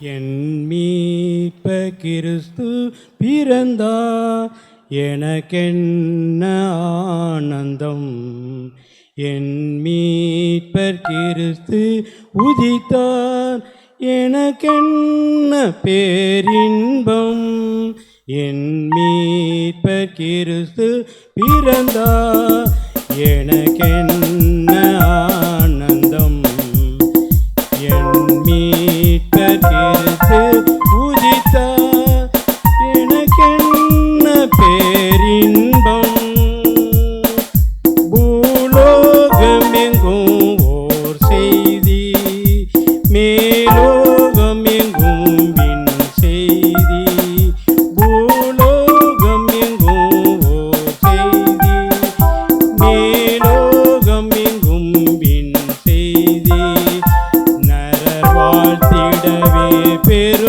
என் மீட்ப கிறிஸ்து பிறந்தா எனக்கென்ன ஆனந்தம்? என் மீட்பர் கிறிஸ்து உதித்தார் எனக்கென்ன பேரின்பம்? என் மீட்பர் கிறிஸ்து பிறந்தா எனக்கென்ன ver